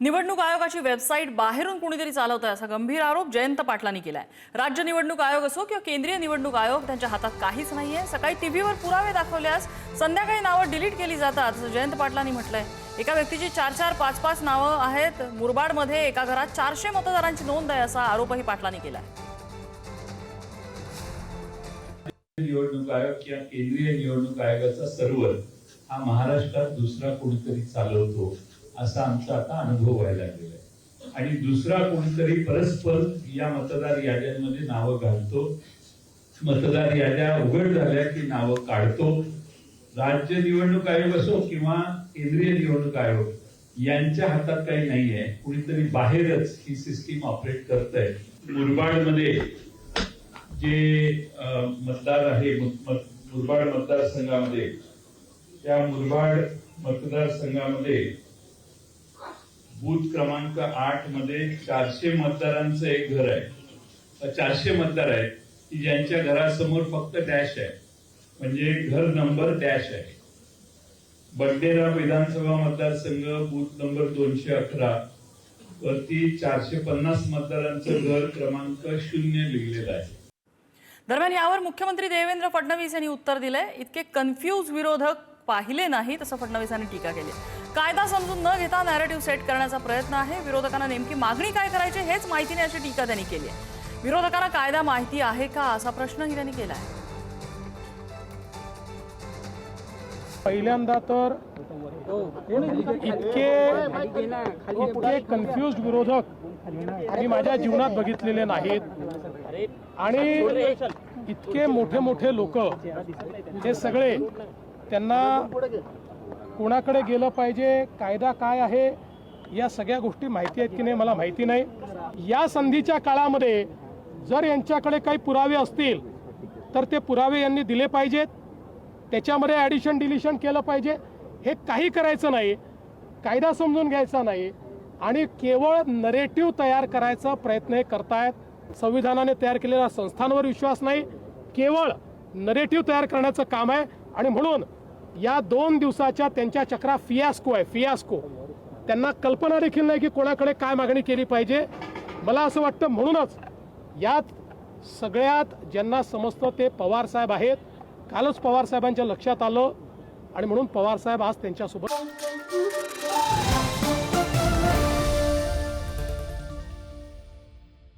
निवडणूक आयोगाची वेबसाईट बाहेरून कुणीतरी चालवत आहे असा गंभीर आरोप जयंत पाटलांनी केलाय. राज्य निवडणूक आयोग असो किंवा केंद्रीय निवडणूक आयोग त्यांच्या हातात काहीच नाहीये. सकाळी टीव्हीवर पुरावे दाखवल्यास संध्याकाळी नावं डिलीट केली जातात असं जयंत पाटलांनी म्हटलंय. एका व्यक्तीची चार चार पाच पाच नावं आहेत. मुरबाडमध्ये एका घरात चारशे मतदारांची नोंद आहे असा आरोपही पाटलांनी केलाय. निवडणूक आयोग किंवा केंद्रीय निवडणूक आयोगाचा सर्व्हर हा महाराष्ट्रात दुसरा कोणीतरी चालवतो. असा आमचा आता अनुभव व्हायला गेलाय आणि दुसरा कोणीतरी परस्पर या मतदार याद्यांमध्ये नावं घालतो. मतदार याद्या उघड झाल्या की नावं काढतो. राज्य निवडणूक आयोग असो किंवा केंद्रीय निवडणूक आयोग यांच्या हातात काही नाहीये कुणीतरी बाहेरच ही सिस्टीम ऑपरेट करत आहे मुरबाडमध्ये जे मतदार आहे मुरबाड मतदारसंघामध्ये त्या मुरबाड मतदारसंघामध्ये बूथ क्रमांक आठमध्ये चारशे मतदारांचं एक घर आहे. चारशे मतदार आहेत की ज्यांच्या घरासमोर फक्त डॅश आहे. म्हणजे घर नंबर डॅश आहे. बंडेरा विधानसभा मतदारसंघ बूथ नंबर दोनशे अकरा. वरती चारशे पन्नास मतदारांचं घर क्रमांक शून्य लिहिलेलं आहे. दरम्यान यावर मुख्यमंत्री देवेंद्र फडणवीस यांनी उत्तर दिलंय. इतके कन्फ्यूज विरोधक पाहिले नाहीत असं फडणवीसांनी टीका केली कायदा समजून न घेता नॅरेटिव्ह सेट करण्याचा प्रयत्न आहे. विरोधकांना नेमकी मागणी काय करायची हेच माहिती नाही अशी टीका त्यांनी केली आहे. विरोधकांना कायदा माहिती आहे का असा प्रश्नही त्यांनी केला आहे. पहिल्यांदा तर इतके इतके कन्फ्युज विरोधक मी माझ्या जीवनात बघितलेले नाहीत. आणि इतके मोठे मोठे लोक हे सगळे त्यांना कोणाकडे गेलं पाहिजे कायदा काय आहे या सगळ्या गोष्टी माहिती आहेत की नाही मला माहिती नाही. या संधीच्या काळामध्ये जर यांच्याकडे काही पुरावे असतील तर ते पुरावे यांनी दिले पाहिजेत. त्याच्यामध्ये ॲडिशन डिलिशन केलं पाहिजे. हे काही करायचं नाही कायदा समजून घ्यायचा नाही आणि केवळ नरेटिव्ह तयार करायचा प्रयत्न हे करतायत. संविधानाने तयार केलेल्या संस्थांवर विश्वास नाही केवळ नरेटिव्ह तयार करण्याचं काम आहे. आणि म्हणून या दोन दिवसाच्या त्यांच्या चक्रा फियास्को आहे फियास्को. त्यांना कल्पना देखील नाही की कोणाकडे काय मागणी केली पाहिजे. मला असं वाटतं म्हणूनच यात सगळ्यात ज्यांना समजतं ते पवार साहेब आहेत. कालच पवार साहेबांच्या लक्षात आलं आणि म्हणून पवार साहेब आज त्यांच्यासोबत